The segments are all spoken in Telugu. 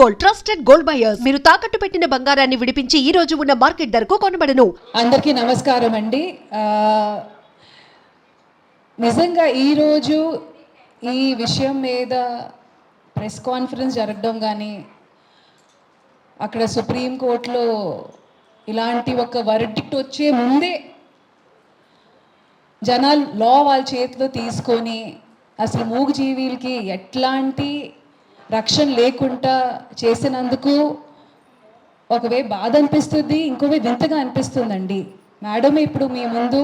గోల్డ్ ట్రస్టెడ్ గోల్డ్ బయర్స్ మీరు తాకట్టు పెట్టిన బంగారాన్ని విడిపించి ఈ రోజు ఉన్న మార్కెట్ ధరకు కొనబడను. అందరికీ నమస్కారం అండి. నిజంగా ఈరోజు ఈ విషయం మీద ప్రెస్ కాన్ఫరెన్స్ జరగడం కానీ అక్కడ సుప్రీంకోర్టులో ఇలాంటి ఒక వర్డిక్ట్ వచ్చే ముందే జనాలు లా వాళ్ళ చేతిలో తీసుకొని అసలు మూగజీవులకి ఎట్లాంటి రక్షణ లేకుండా చేసినందుకు ఒకవే బాధ అనిపిస్తుంది ఇంకోవే వింతగా అనిపిస్తుందండి. మేడం ఇప్పుడు మీ ముందు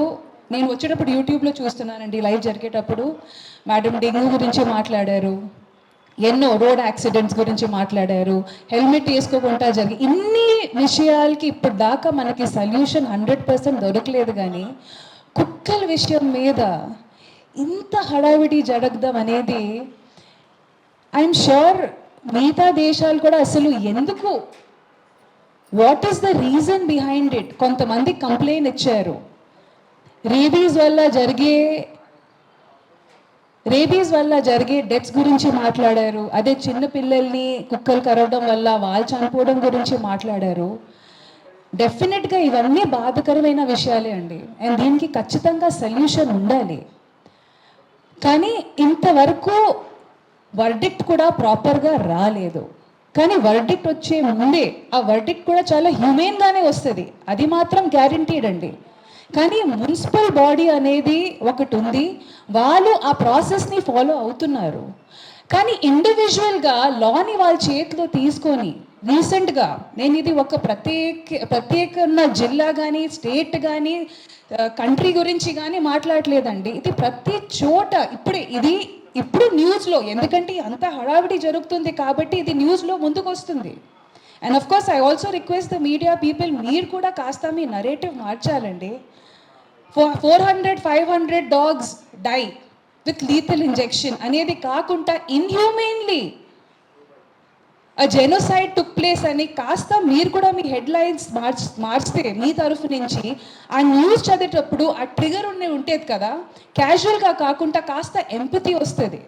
నేను వచ్చేటప్పుడు యూట్యూబ్లో చూస్తున్నానండి లైవ్ జరిగేటప్పుడు. మేడం డెంగ్యూ గురించి మాట్లాడారు ఎన్నో రోడ్ యాక్సిడెంట్స్ గురించి మాట్లాడారు హెల్మెట్ వేసుకోకుండా జరిగి ఇన్ని విషయాలకి ఇప్పుడు దాకా మనకి సొల్యూషన్ హండ్రెడ్ పర్సెంట్ దొరకలేదు కానీ కుక్కల విషయం మీద ఇంత హడావిడి జరగదాం అనేది ఐఎమ్ షూర్ మిగతా దేశాలు కూడా అసలు ఎందుకు? What is the reason behind it కొంతమంది కంప్లైంట్ ఇచ్చారు. రేబీస్ వల్ల జరిగే రేబీస్ వల్ల జరిగే డెత్స్ గురించి మాట్లాడారు. అదే చిన్న పిల్లల్ని కుక్కలు కరవడం వల్ల వాళ్ళు చనిపోవడం గురించి మాట్లాడారు. డెఫినెట్గా ఇవన్నీ బాధకరమైన విషయాలే అండి. అండ్ దీనికి ఖచ్చితంగా సొల్యూషన్ ఉండాలి. కానీ ఇంతవరకు వర్డిక్ట్ కూడా ప్రాపర్గా రాలేదు. కానీ వర్డిక్ట్ వచ్చే ముందే ఆ వర్డిక్ట్ కూడా చాలా హ్యూమెన్గానే వస్తుంది. అది మాత్రం గ్యారంటీడ్ అండి. కానీ మున్సిపల్ బాడీ అనేది ఒకటి ఉంది. వాళ్ళు ఆ ప్రాసెస్ని ఫాలో అవుతున్నారు. కానీ ఇండివిజువల్గా లాని వాళ్ళ చేతిలో తీసుకొని రీసెంట్గా నేను ఇది ఒక ప్రత్యేక ప్రత్యేక జిల్లా కానీ స్టేట్ కానీ కంట్రీ గురించి కానీ మాట్లాడలేదండి. ఇది ప్రతి చోట ఇప్పుడే ఇది ఇప్పుడు న్యూస్లో ఎందుకంటే అంత హడావిడి జరుగుతుంది కాబట్టి ఇది న్యూస్లో ముందుకు వస్తుంది and of course I also request the media people మీరు కూడా కాస్త మీ narrative మార్చాలండి. Four hundred five hundred dogs die with lethal injection అనేది కాకుండా ఇన్హ్యూమెన్లీ జెనోసైడ్ టుక్ ప్లేస్ అని కాస్త మీరు కూడా మీ హెడ్ లైన్స్ మార్చ్ మార్చితే మీ తరఫు నుంచి ఆ న్యూస్ చదివేటప్పుడు ఆ ట్రిగర్ ఉండే ఉంటేది కదా? క్యాజువల్గా కాకుండా కాస్త ఎంపతి వస్తుంది.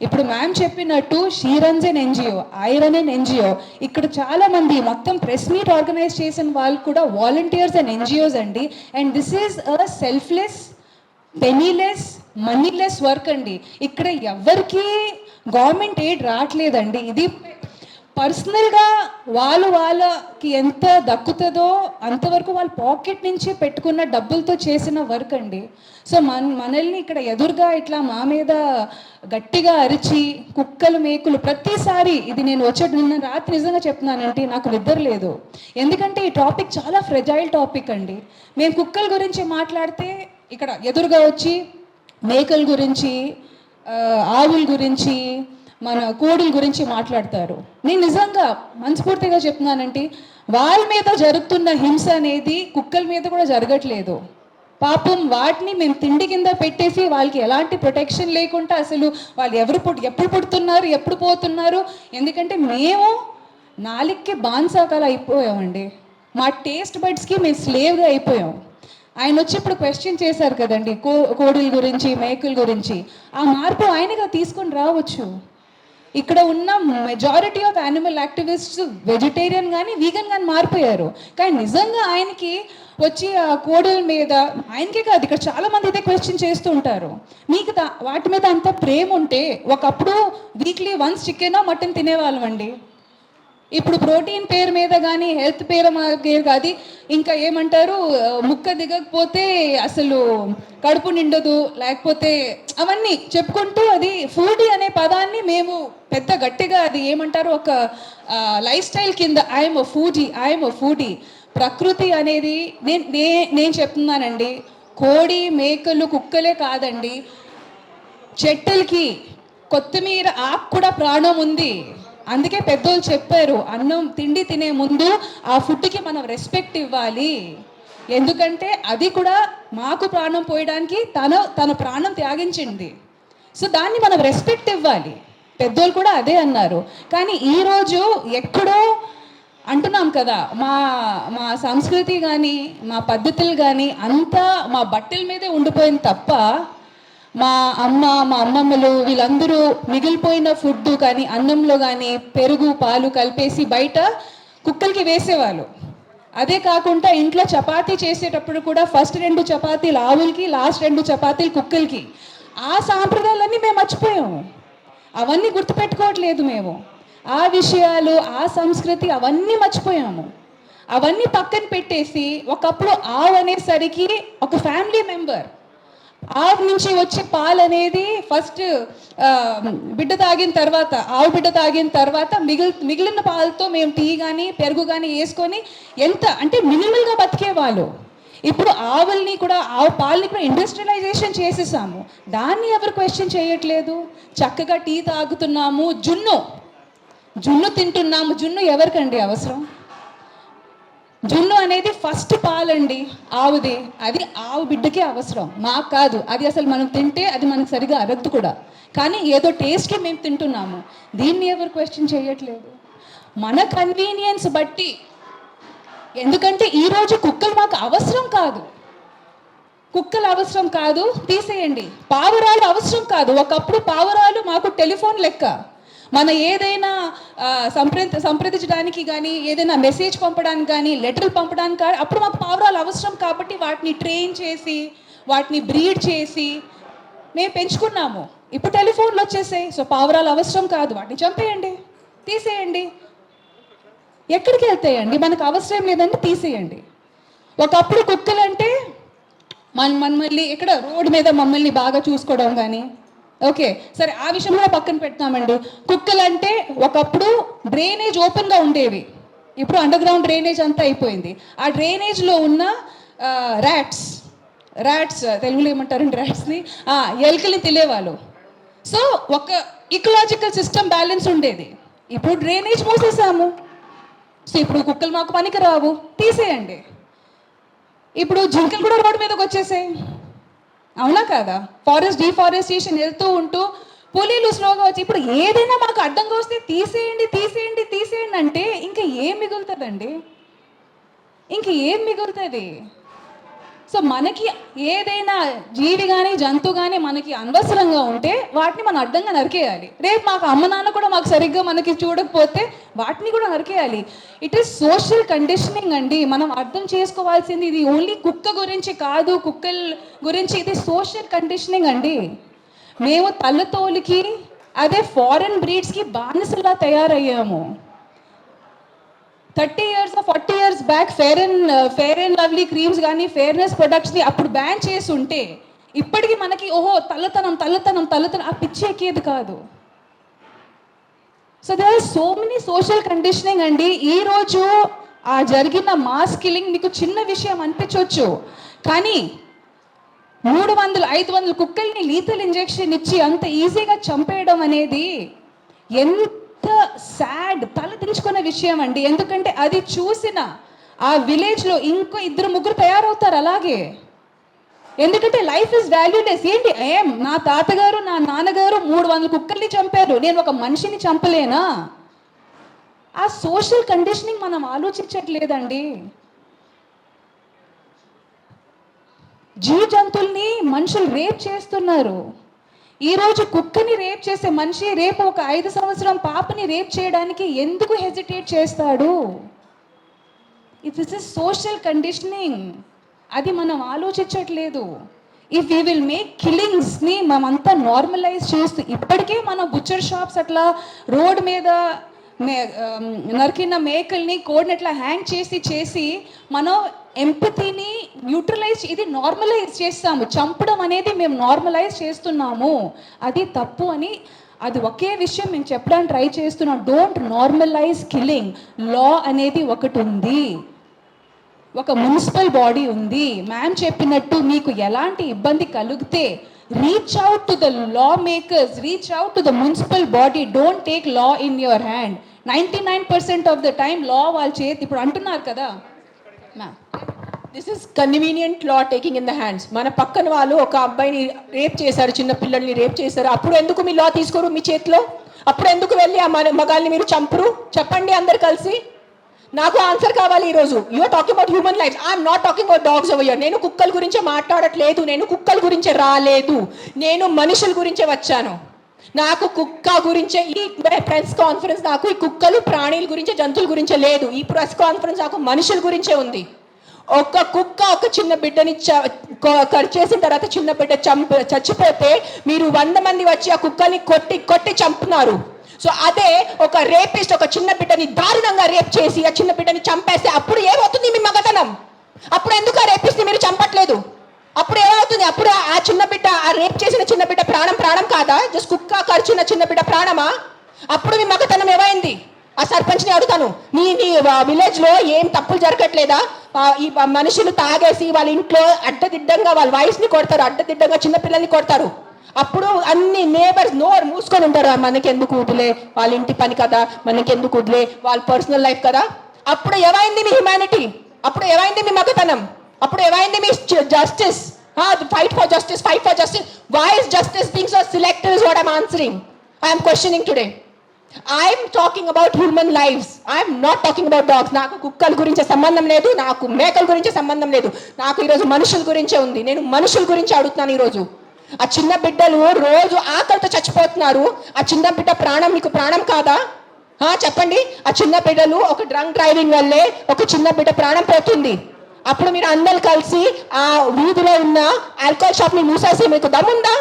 ఇప్పుడు మ్యామ్ చెప్పినట్టు షీరన్జన్ ఎన్జిఓ ఐరన్ ఎన్జిఓ ఇక్కడ చాలా మంది మొత్తం ప్రెస్ మీట్ ఆర్గనైజ్ చేసిన వాళ్ళు కూడా వాలంటీర్స్ అండ్ ఎన్జిఓస్ అండి. And this is a selfless penniless moneyless work అండి. ఇక్కడ ఎవరికి గవర్నమెంట్ ఎయిడ్ రావట్లేదండి. ఇది పర్సనల్గా వాళ్ళు వాళ్ళకి ఎంత దక్కుతుందో అంతవరకు వాళ్ళ పాకెట్ నుంచి పెట్టుకున్న డబ్బులతో చేసిన వర్క్ అండి. సో మన మనల్ని ఇక్కడ ఎదురుగా ఇట్లా మా మీద గట్టిగా అరిచి కుక్కలు మేకులు ప్రతిసారి ఇది నేను వచ్చే నిన్న రాత్రి నిజంగా చెప్తున్నానంటే నాకు నిద్ర లేదు. ఎందుకంటే ఈ టాపిక్ చాలా ఫ్రెజైల్ టాపిక్ అండి. మేము కుక్కల గురించి మాట్లాడితే ఇక్కడ ఎదురుగా వచ్చి మేకల గురించి ఆవుల గురించి మన కోడుల గురించి మాట్లాడతారు. నేను నిజంగా మనస్ఫూర్తిగా చెప్తున్నానంటే వాళ్ళ మీద జరుగుతున్న హింస అనేది కుక్కల మీద కూడా జరగట్లేదు. పాపం వాటిని మేము తిండి కింద పెట్టేసి వాళ్ళకి ఎలాంటి ప్రొటెక్షన్ లేకుండా అసలు వాళ్ళు ఎవరు పుట్ ఎప్పుడు పుడుతున్నారు ఎప్పుడు పోతున్నారు? ఎందుకంటే మేము నాలిక్కి బాన్సాకాల అయిపోయామండి. మా టేస్ట్ బడ్స్కి మేము స్లేవ్గా అయిపోయాం. ఆయన వచ్చి ఇప్పుడు క్వశ్చన్ చేశారు కదండి కో కోడుల గురించి మేకుల గురించి. ఆ మార్పు ఆయనగా తీసుకొని రావచ్చు. ఇక్కడ ఉన్న majority of animal activists vegetarian కానీ వీగన్ కానీ మారిపోయారు. కానీ నిజంగా ఆయనకి వచ్చి ఆ కోడల మీద ఆయనకే కాదు ఇక్కడ చాలా మంది ఇదే క్వశ్చన్ చేస్తూ ఉంటారు. మీకు వాటి మీద అంత ప్రేమ ఉంటే ఒకప్పుడు వీక్లీ వన్స్ చికెన్ మటన్ తినేవాళ్ళం అండి. ఇప్పుడు ప్రోటీన్ పేరు మీద కానీ హెల్త్ పేరు పేరు కాదు ఇంకా ఏమంటారు ముక్క దిగకపోతే అసలు కడుపు నిండదు లేకపోతే అవన్నీ చెప్పుకుంటూ అది ఫుడీ అనే పదాన్ని మేము పెద్ద గట్టిగా అది ఏమంటారు ఒక లైఫ్ స్టైల్ కింద ఐఎమ్ ఫూడీ ఐఎమ్ ఫూడీ ప్రకృతి అనేది నేను నే నేను చెప్తున్నానండి కోడి మేకలు కుక్కలే కాదండి చెట్టులకి కొత్తిమీర ఆకు కూడా ప్రాణం ఉంది. అందుకే పెద్దోళ్ళు చెప్పారు అన్నం తిండి తినే ముందు ఆ ఫుడ్కి మనం రెస్పెక్ట్ ఇవ్వాలి. ఎందుకంటే అది కూడా మాకు ప్రాణం పోయడానికి తన తన ప్రాణం త్యాగించింది. సో దాన్ని మనం రెస్పెక్ట్ ఇవ్వాలి. పెద్దోళ్ళు కూడా అదే అన్నారు. కానీ ఈరోజు ఎక్కడో అంటున్నాం కదా మా మా సంస్కృతి కానీ మా పద్ధతులు కానీ అంతా మా బట్టల మీదే ఉండిపోయింది తప్ప మా అమ్మ మా అమ్మమ్మలు వీళ్ళందరూ మిగిలిపోయిన ఫుడ్ కానీ అన్నంలో కానీ పెరుగు పాలు కలిపేసి బయట కుక్కలకి వేసేవాళ్ళు. అదే కాకుండా ఇంట్లో చపాతీ చేసేటప్పుడు కూడా ఫస్ట్ రెండు చపాతీలు ఆవులకి లాస్ట్ రెండు చపాతీలు కుక్కలకి. ఆ సాంప్రదాయాలన్నీ మేము మర్చిపోయాము. అవన్నీ గుర్తుపెట్టుకోవట్లేదు మేము. ఆ విషయాలు ఆ సంస్కృతి అవన్నీ మర్చిపోయాము. అవన్నీ పక్కన పెట్టేసి ఒకప్పుడు ఆవు అనేసరికి ఒక ఫ్యామిలీ మెంబర్. ఆవు నుంచి వచ్చే పాలు అనేది ఫస్ట్ బిడ్డ తాగిన తర్వాత ఆవు బిడ్డ తాగిన తర్వాత మిగిలి మిగిలిన పాలతో మేము టీ కానీ పెరుగు కానీ వేసుకొని ఎంత అంటే మినిమల్గా బతికేవాళ్ళు ఇప్పుడు ఆవుల్ని కూడా ఆవు పాలని కూడా ఇండస్ట్రియలైజేషన్ చేసేసాము. దాన్ని ఎవరు క్వశ్చన్ చేయట్లేదు. చక్కగా టీ తాగుతున్నాము. జున్ను జున్ను తింటున్నాము. జున్ను ఎవరికండి అవసరం? జున్ను అనేది ఫస్ట్ పాలండి ఆవుది. అది ఆవు బిడ్డకే అవసరం. మాకు కాదు. అది అసలు మనం తింటే అది మనకు సరిగా అరగదు కూడా. కానీ ఏదో టేస్ట్ మేము తింటున్నాము. దీన్ని ఎవరు క్వశ్చన్ చేయట్లేదు? మన కన్వీనియన్స్ బట్టి. ఎందుకంటే ఈరోజు కుక్కలు మాకు అవసరం కాదు. కుక్కలు అవసరం కాదు. తీసేయండి. పావురాలు అవసరం కాదు. ఒకప్పుడు పావురాలు మాకు టెలిఫోన్ లెక్క. మన ఏదైనా సంప్ర సంప్రదించడానికి కానీ ఏదైనా మెసేజ్ పంపడానికి కానీ లెటర్లు పంపడానికి కానీ అప్పుడు మాకు పావురాలు అవసరం కాబట్టి వాటిని ట్రైన్ చేసి వాటిని బ్రీడ్ చేసి మేము పెంచుకున్నాము. ఇప్పుడు టెలిఫోన్లు వచ్చేసాయి. సో పావురాలు అవసరం కాదు. వాటిని చంపేయండి. తీసేయండి. ఎక్కడికి వెళ్తాయండి? మనకు అవసరం లేదంటే తీసేయండి. ఒకప్పుడు కుక్కలు అంటే మన మమ్మల్ని ఇక్కడ రోడ్డు మీద మమ్మల్ని బాగా చూసుకోవడం కానీ ఓకే సరే ఆ విషయం కూడా పక్కన పెడతామండి. కుక్కలు అంటే ఒకప్పుడు డ్రైనేజ్ ఓపెన్గా ఉండేవి. ఇప్పుడు అండర్ గ్రౌండ్ డ్రైనేజ్ అంతా అయిపోయింది. ఆ డ్రైనేజ్లో ఉన్న ర్యాట్స్ ర్యాట్స్ తెలుగులో ఏమంటారండి ర్యాట్స్ని ఎలుకల్ని తెలియవాళ్ళు సో ఒక ఇకలాజికల్ సిస్టమ్ బ్యాలెన్స్ ఉండేది. ఇప్పుడు డ్రైనేజ్ మూసేసాము సో ఇప్పుడు కుక్కలు మాకు పనికి రావు తీసేయండి. ఇప్పుడు జింకలు కూడా రోడ్డు మీదకి వచ్చేసాయి. అవునా కాదా? ఫారెస్ట్ డిఫారెస్టేషన్ వెళ్తూ ఉంటూ పులీలు స్లోగా వచ్చి ఇప్పుడు ఏదైనా మాకు అడ్డంగా వస్తే తీసేయండి తీసేయండి తీసేయండి అంటే ఇంకా ఏం మిగులుతుందండి? ఇంక ఏం మిగులుతుంది? సో మనకి ఏదైనా జీవి కానీ జంతువు కానీ మనకి అనవసరంగా ఉంటే వాటిని మనం అడ్డంగా నరికేయాలి. రేపు మాకు అమ్మ నాన్న కూడా మాకు సరిగ్గా మనకి చూడకపోతే వాటిని కూడా నరికేయాలి. ఇట్ ఈస్ సోషల్ కండిషనింగ్ అండి. మనం అర్థం చేసుకోవాల్సింది ఇది ఓన్లీ కుక్క గురించి కాదు కుక్కల గురించి ఇది సోషల్ కండిషనింగ్ అండి. మేము తల్లతోలికి అదే ఫారెన్ బ్రీడ్స్కి బానిసలా తయారయ్యాము. Thirty years forty years back fair and fair and lovely creams కానీ ఫేర్నెస్ ప్రొడక్ట్స్ని అప్పుడు బ్యాన్ చేసి ఉంటే ఇప్పటికీ మనకి ఓహో తల్లతనం తల్లతనం తల్లతనం ఆ పిచ్చి ఎక్కేది కాదు. So they are so many social conditioning అండి. ఈరోజు ఆ జరిగిన మాస్ కిల్లింగ్ మీకు చిన్న విషయం అనిపించవచ్చు కానీ మూడు వందలు ఐదు వందల కుక్కల్ని లీతల్ ఇంజెక్షన్ ఇచ్చి అంత ఈజీగా చంపేయడం అనేది ఎంత సాడ్ తల దించుకున్న విషయం అండి. ఎందుకంటే అది చూసిన ఆ విలేజ్లో ఇంకో ఇద్దరు ముగ్గురు తయారవుతారు అలాగే. ఎందుకంటే లైఫ్ ఇస్ వాల్యూలెస్ ఏంటి? ఏం నా తాతగారు నా నాన్నగారు మూడు వందల కుక్కల్ని చంపారు. నేను ఒక మనిషిని చంపలేనా? ఆ సోషల్ కండిషనింగ్ మనం ఆలోచించట్లేదండి. జీవ జంతువుల్ని మనుషులు రేప్ చేస్తున్నారు. ఈరోజు కుక్కని రేప్ చేసే మనిషి రేపు ఒక ఐదు సంవత్సరం పాపని రేప్ చేయడానికి ఎందుకు హెజిటేట్ చేస్తాడు? It is is social conditioning అది మనం ఆలోచించట్లేదు. ఇఫ్ యూ విల్ మేక్ కిల్లింగ్స్ని మనమంతా నార్మలైజ్ చేస్తూ ఇప్పటికే మన బుచ్చర్ షాప్స్ అట్లా రోడ్ మీద మే నరికిన మేకల్ని కోడిని అట్లా హ్యాంగ్ చేసి చేసి మనం ఎంపతిని న్యూట్రలైజ్ ఇది నార్మలైజ్ చేస్తాము. చంపడం అనేది మేము నార్మలైజ్ చేస్తున్నాము. అది తప్పు అని అది ఒకే విషయం మేము చెప్పడానికి ట్రై చేస్తున్నాం. డోంట్ నార్మలైజ్ కిల్లింగ్ లా అనేది ఒకటి ఉంది. ఒక మున్సిపల్ బాడీ ఉంది. మ్యామ్ చెప్పినట్టు మీకు ఎలాంటి ఇబ్బంది కలిగితే reach out to the lawmakers reach out to the municipal body don't take law in your hand ninety nine percent of the time law వాళ్ళ చేతి ఇప్పుడు అంటున్నారు కదా. Ma'am this is convenient law taking in the hands మన పక్కన వాళ్ళు ఒక అబ్బాయిని రేప్ చేశారు చిన్న పిల్లల్ని రేప్ చేశారు. అప్పుడు ఎందుకు మీ లా తీసుకోరు మీ చేతిలో? అప్పుడు ఎందుకు వెళ్ళి ఆ మన మగాల్ని మీరు చంపరు? చెప్పండి అందరు కలిసి. నాకు ఆన్సర్ కావాలి ఈరోజు. You're talking about human life I'm not talking about dogs over year నేను కుక్కల గురించే మాట్లాడట్లేదు. నేను కుక్కల గురించే రాలేదు. నేను మనుషుల గురించే వచ్చాను. నాకు కుక్క గురించే ఈ ప్రెస్ కాన్ఫరెన్స్ నాకు ఈ కుక్కలు ప్రాణుల గురించే జంతువుల గురించే లేదు. ఈ ప్రెస్ కాన్ఫరెన్స్ నాకు మనుషుల గురించే ఉంది. ఒక కుక్క ఒక చిన్న బిడ్డని చ- కట్ చేసిన తర్వాత చిన్న బిడ్డ చంప చచ్చిపోతే మీరు వంద మంది వచ్చి ఆ కుక్కని కొట్టి కొట్టి చంపుతున్నారు. సో అదే ఒక రేపిస్ట్ ఒక చిన్న బిడ్డని దారుణంగా రేప్ చేసి ఆ చిన్న బిడ్డని చంపేస్తే అప్పుడు ఏమవుతుంది మీ మగతనం? అప్పుడు ఎందుకు ఆ రేపిస్ట్ని మీరు చంపట్లేదు? అప్పుడు ఏమవుతుంది? అప్పుడు ఆ చిన్న బిడ్డ ఆ రేప్ చేసిన చిన్న బిడ్డ ప్రాణం ప్రాణం కాదా? జస్ట్ కుక్క ఖర్చున్న చిన్న బిడ్డ ప్రాణమా? అప్పుడు మీ మగతనం ఏమైంది? ఆ సర్పంచ్ని అడుగుతాను. నీ నీ విలేజ్లో ఏం తప్పులు జరగట్లేదా? ఈ మనుషులు తాగేసి వాళ్ళ ఇంట్లో అడ్డదిడ్డంగా వాళ్ళ వాయిస్ని కొడతారు అడ్డదిడ్డంగా చిన్నపిల్లల్ని కొడతారు. అప్పుడు అన్ని నేబర్స్ నోరు మూసుకొని ఉంటారు. మనకి మనకెందుకు వదిలే వాళ్ళ ఇంటి పని కదా? మనకెందుకు వదిలే వాళ్ళ పర్సనల్ లైఫ్ కదా? అప్పుడు ఏమైంది మీ హ్యుమానిటీ అప్పుడు ఏమైంది మీ మగతనం? అప్పుడు ఏమైంది మీ justice fight for justice fight for justice why is justice being so selective is what I'm answering I'm questioning today I'm talking about human lives I'm not talking about dogs నాకు కుక్కల గురించి సంబంధం లేదు నాకు మేకల గురించి సంబంధం లేదు. నాకు ఈరోజు మనుషుల గురించే ఉంది. నేను మనుషుల గురించి అడుగుతున్నాను ఈరోజు. ఆ చిన్న బిడ్డలు రోజు ఆకలితో చచ్చిపోతున్నారు. ఆ చిన్న బిడ్డ ప్రాణం మీకు ప్రాణం కాదా? చెప్పండి. ఆ చిన్న బిడ్డలు ఒక డ్రంక్ డ్రైవింగ్ వల్లే ఒక చిన్న బిడ్డ ప్రాణం పోతుంది. అప్పుడు మీరు అందరు కలిసి ఆ వీధిలో ఉన్న ఆల్కహాల్ షాప్ని మూసేసి మీకు దమ్ముందా?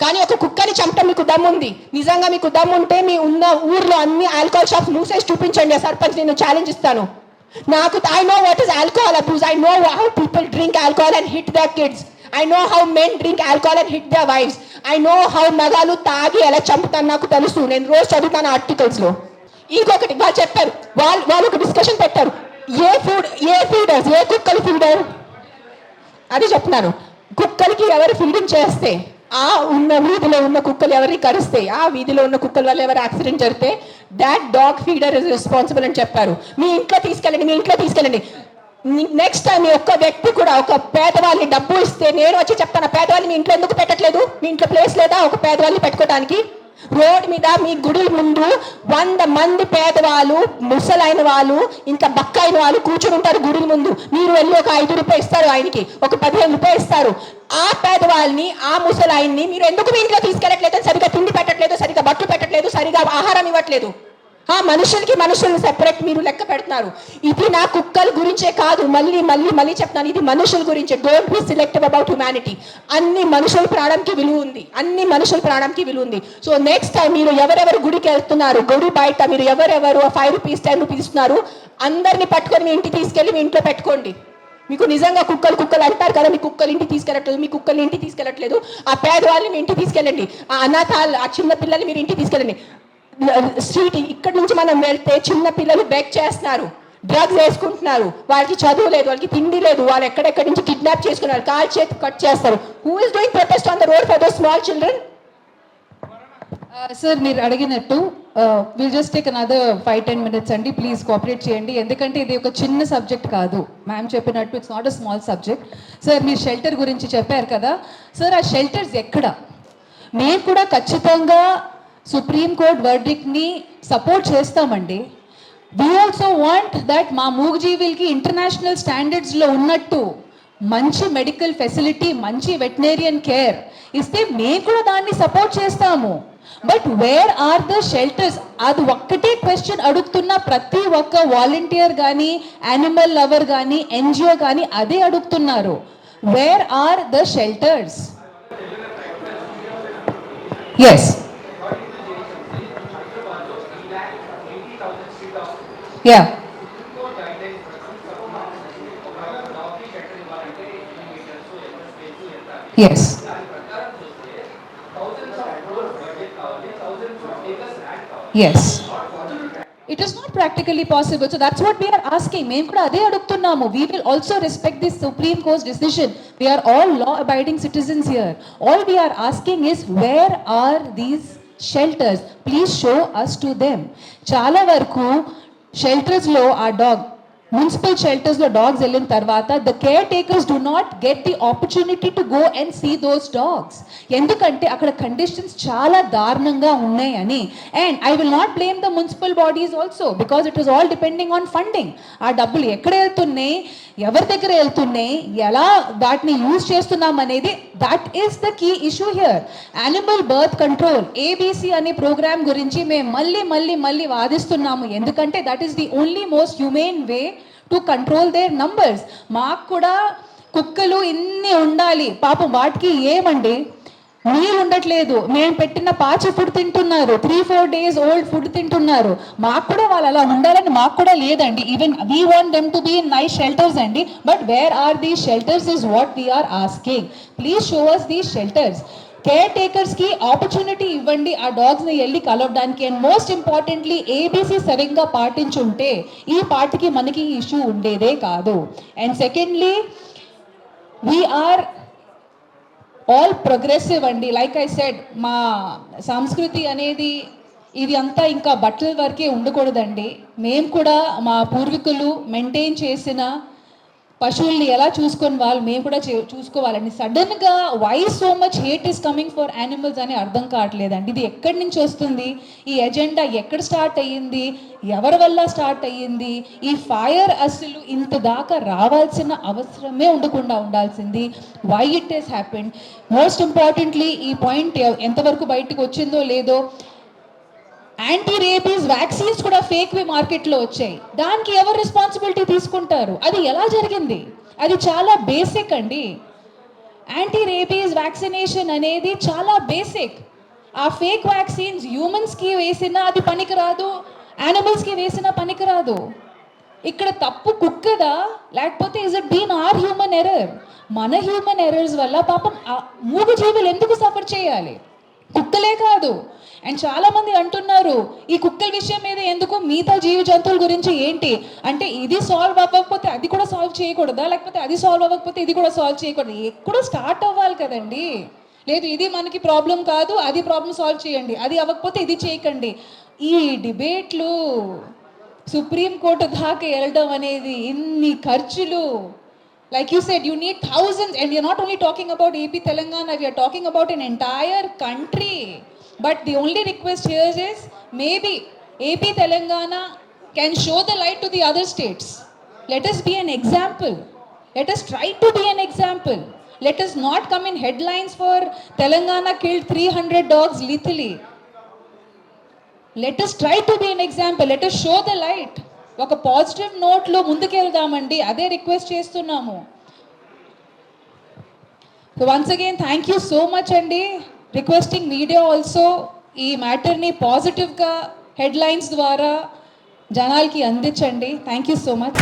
కానీ ఒక కుక్కని చంపటం మీకు దమ్ముంది. ఉంది నిజంగా మీకు దమ్ముంటే ఉంటే మీ ఉన్న ఊర్లో అన్ని ఆల్కహాల్ షాప్స్ మూసేసి చూపించండి ఆ సర్పంచ్ నేను ఛాలెంజ్ ఇస్తాను. నాకు I know what is alcohol abuse I know how people drink alcohol and hit the kids I know how men drink alcohol and hit the wifes I know how మగాలు తాగి ఎలా చంపుతాను నాకు తెలుసు. నేను రోజు చదువుతాను ఆర్టికల్స్లో. ఇంకొకటి వాళ్ళు చెప్పారు. వాళ్ళు వాళ్ళు ఒక డిస్కషన్ పెట్టారు. ఏ ఫుడ్ ఏ ఫీడర్స్ ఏ కుక్కలు ఫీడర్ అది చెప్తున్నాను. కుక్కలకి ఎవరు ఫీడింగ్ చేస్తే ఆ ఉన్న వీధిలో ఉన్న కుక్కలు ఎవరిని కరిస్తే ఆ వీధిలో ఉన్న కుక్కల వల్ల ఎవరు యాక్సిడెంట్ జరిగితే that dog feeder is responsible అని చెప్పారు. మీ ఇంట్లో తీసుకెళ్ళండి మీ ఇంట్లో తీసుకెళ్ళండి. నెక్స్ట్ టైం మీ ఒక్క వ్యక్తి కూడా ఒక పేదవాళ్ళని డబ్బు ఇస్తే నేను వచ్చి చెప్తాను ఆ పేదవాళ్ళని మీ ఇంట్లో ఎందుకు పెట్టట్లేదు? మీ ఇంట్లో ప్లేస్ లేదా? ఒక పేదవాళ్ళని పెట్టుకోవడానికి రోడ్ మీద మీ గుడి ముందు వంద మంది పేదవాళ్ళు ముసలైన వాళ్ళు ఇంకా బక్కైన వాళ్ళు కూర్చుని ఉంటారు గుడి ముందు. మీరు వెళ్ళి ఒక ఐదు రూపాయలు ఇస్తారు ఆయనకి ఒక పదిహేను రూపాయలు ఇస్తారు. ఆ పేదవాళ్ళని ఆ ముసలాయన్ని మీరు ఎందుకు మీ ఇంట్లో తీసుకెళ్ళట్లేదు? సరిగా తిండి పెట్టట్లేదు సరిగా బట్టలు పెట్టట్లేదు సరిగా ఆహారం ఇవ్వట్లేదు. ఆ మనుషులకి మనుషులను సెపరేట్ మీరు లెక్క పెడుతున్నారు. ఇది నా కుక్కల గురించే కాదు. మళ్ళీ మళ్ళీ మళ్ళీ చెప్తాను ఇది మనుషుల గురించే. Don't be selective about humanity అన్ని మనుషుల ప్రాణంకి విలువ ఉంది. అన్ని మనుషుల ప్రాణంకి విలువ ఉంది. సో నెక్స్ట్ టైం మీరు ఎవరెవరు గుడికి వెళ్తున్నారు గుడి బయట మీరు ఎవరెవరు ఫైవ్ రూపీస్ టెన్ రూపీస్ ఇస్తున్నారు అందరిని పట్టుకొని మీ ఇంటికి తీసుకెళ్ళి మీ ఇంట్లో పెట్టుకోండి. మీకు నిజంగా కుక్కలు కుక్కలు అంటారు కదా మీ కుక్కలు ఇంటికి తీసుకెళ్ళట్లేదు మీ కుక్కలు ఇంటికి తీసుకెళ్ళట్లేదు. ఆ పేదవాళ్ళని మీ ఇంటికి తీసుకెళ్ళండి. ఆ అనాథాలు ఆ చిన్న పిల్లల్ని మీరు ఇంటికి తీసుకెళ్ళండి. స్ట్రీట్ ఇక్కడ నుంచి మనం వెళ్తే చిన్న పిల్లలు బెక్ చేస్తున్నారు. డ్రగ్స్ వేసుకుంటున్నారు. వాళ్ళకి చదువు లేదు వాళ్ళకి తిండి లేదు వాళ్ళు ఎక్కడెక్కడి నుంచి కిడ్నాప్ చేసుకున్నారు. కాల్ చేతి కట్ చేస్తారు. Who is doing protest on the road for the small children sir మీరు అడిగినట్టు will just take another five ten minutes అండి. ప్లీజ్ కోఆపరేట్ చేయండి. ఎందుకంటే ఇది ఒక చిన్న సబ్జెక్ట్ కాదు. మ్యామ్ చెప్పినట్టు it's not a small subject sir మీరు షెల్టర్ గురించి చెప్పారు కదా. సార్ ఆ షెల్టర్స్ ఎక్కడ? మేము కూడా ఖచ్చితంగా సుప్రీం కోర్ట్ వర్డిక్ని సపోర్ట్ చేస్తామండి. వీ ఆల్సో వాంట్ దట్ మా మూగజీవులకి ఇంటర్నేషనల్ స్టాండర్డ్స్లో ఉన్నట్టు మంచి మెడికల్ ఫెసిలిటీ మంచి వెటనేరియన్ కేర్ ఇస్తే మేము కూడా దాన్ని సపోర్ట్ చేస్తాము. But where are the shelters అది ఒక్కటే క్వశ్చన్ అడుగుతున్న ప్రతి ఒక్క వాలంటీర్ కానీ యానిమల్ లవర్ కానీ ఎన్జిఓ కానీ అదే అడుగుతున్నారు. Where are the shelters yes ya yes yes it is not practically possible so that's what we're asking మేము కూడా అదే అడుగుతున్నాము we will also respect this Supreme Court decision we're all law abiding citizens here all we're asking is where are these shelters please show us to them చాలా వరకు షెల్టర్స్లో ఆ డాగ్ మున్సిపల్ షెల్టర్స్లో డాగ్స్ వెళ్ళిన తర్వాత the caretakers do not get the opportunity to go and see those dogs ఎందుకంటే అక్కడ కండిషన్స్ చాలా దారుణంగా ఉన్నాయని. And I will not blame the municipal bodies also because it is all depending on funding ఆ డబ్బులు ఎక్కడ వెళ్తున్నాయి? ఎవరి దగ్గర వెళ్తున్నాయి? ఎలా వాటిని యూజ్ చేస్తున్నాం అనేది that is the key issue here animal birth control ABC అనే ప్రోగ్రామ్ గురించి మేము మళ్ళీ మళ్ళీ మళ్ళీ వాదిస్తున్నాము. ఎందుకంటే that is the only most humane way to control their numbers మాకు కూడా కుక్కలు ఇన్ని ఉండాలి. పాపం వాటికి ఏమండి? నీళ్ళు ఉండట్లేదు. మేము పెట్టిన పాచి ఫుడ్ తింటున్నారు. Three four days old food తింటున్నారు. మాకు కూడా వాళ్ళు అలా ఉండాలని మాకు కూడా లేదండి. Even we want them to be nice shelters అండి. But where are the shelters is what we're asking please show us the shelters care టేకర్స్కి opportunity ఇవ్వండి ఆ డాగ్స్ని వెళ్ళి కలవడానికి. అండ్ మోస్ట్ ఇంపార్టెంట్లీ ఏబీసీ సరిగ్గా పాటించుంటే ఈ పాటికి మనకి ఇష్యూ ఉండేదే కాదు. And secondly we're all progressive అండి. లైక్ ఐ సెడ్ మా సంస్కృతి అనేది ఇది అంతా ఇంకా బట్టల వరకే ఉండకూడదండి. మేము కూడా మా పూర్వీకులు మెయింటైన్ చేసిన పశువుల్ని ఎలా చూసుకొని వాళ్ళు మేము కూడా చే- చూసుకోవాలండి. సడన్గా why so much hate is coming for animals అని అర్థం కావట్లేదండి. ఇది ఎక్కడి నుంచి వస్తుంది? ఈ ఎజెండా ఎక్కడ స్టార్ట్ అయ్యింది? ఎవరి వల్ల స్టార్ట్ అయ్యింది? ఈ ఫైర్ అసలు ఇంత దాకా రావాల్సిన అవసరమే ఉండకుండా ఉండాల్సింది. Why it is happened most importantly ఈ పాయింట్ ఎంతవరకు బయటకు వచ్చిందో లేదో యాంటీ రేబీస్ వ్యాక్సిన్స్ కూడా ఫేక్ వి మార్కెట్లో వచ్చాయి. దానికి ఎవరు రెస్పాన్సిబిలిటీ తీసుకుంటారు? అది ఎలా జరిగింది? అది చాలా బేసిక్ అండి. యాంటీ రేబీస్ వ్యాక్సినేషన్ అనేది చాలా బేసిక్ ఆ ఫేక్ వ్యాక్సిన్స్ హ్యూమన్స్కి వేసినా అది పనికిరాదు యానిమల్స్కి వేసినా పనికిరాదు. ఇక్కడ తప్పు కుక్కదా? లేకపోతే is it been or human error మన హ్యూమన్ ఎర్రర్స్ వల్ల పాపం ఆ మూగు జీవులు ఎందుకు సఫర్ చేయాలి? కుక్కలే కాదు. అండ్ చాలా మంది అంటున్నారు ఈ కుక్కల విషయం మీద ఎందుకు మిగతా జీవ జంతువుల గురించి ఏంటి? అంటే ఇది సాల్వ్ అవ్వకపోతే అది కూడా సాల్వ్ చేయకూడదా? లేకపోతే అది సాల్వ్ అవ్వకపోతే ఇది కూడా సాల్వ్ చేయకూడదు? ఎక్కడో స్టార్ట్ అవ్వాలి కదండి. లేదు ఇది మనకి ప్రాబ్లం కాదు అది ప్రాబ్లం సాల్వ్ చేయండి. అది అవ్వకపోతే ఇది చేయకండి. ఈ డిబేట్లు సుప్రీంకోర్టు దాకా వెళ్ళడం అనేది ఇన్ని ఖర్చులు. like you said, you need thousands, and we are not only talking about AP Telangana, we are talking about an entire country. But the only request here is maybe AP Telangana can show the light to the other states. Let us be an example. Let us try to be an example. Let us not come in headlines for Telangana killed 300 dogs lethally. Let us try to be an example. Let us show the light. ఒక పాజిటివ్ నోట్లో ముందుకెళ్దామండి అదే రిక్వెస్ట్ చేస్తున్నాము. So once again thank you so much అండి. రిక్వెస్టింగ్ మీడియా ఆల్సో ఈ మ్యాటర్ని పాజిటివ్గా హెడ్లైన్స్ ద్వారా జనాలకి అందించండి. Thank you so much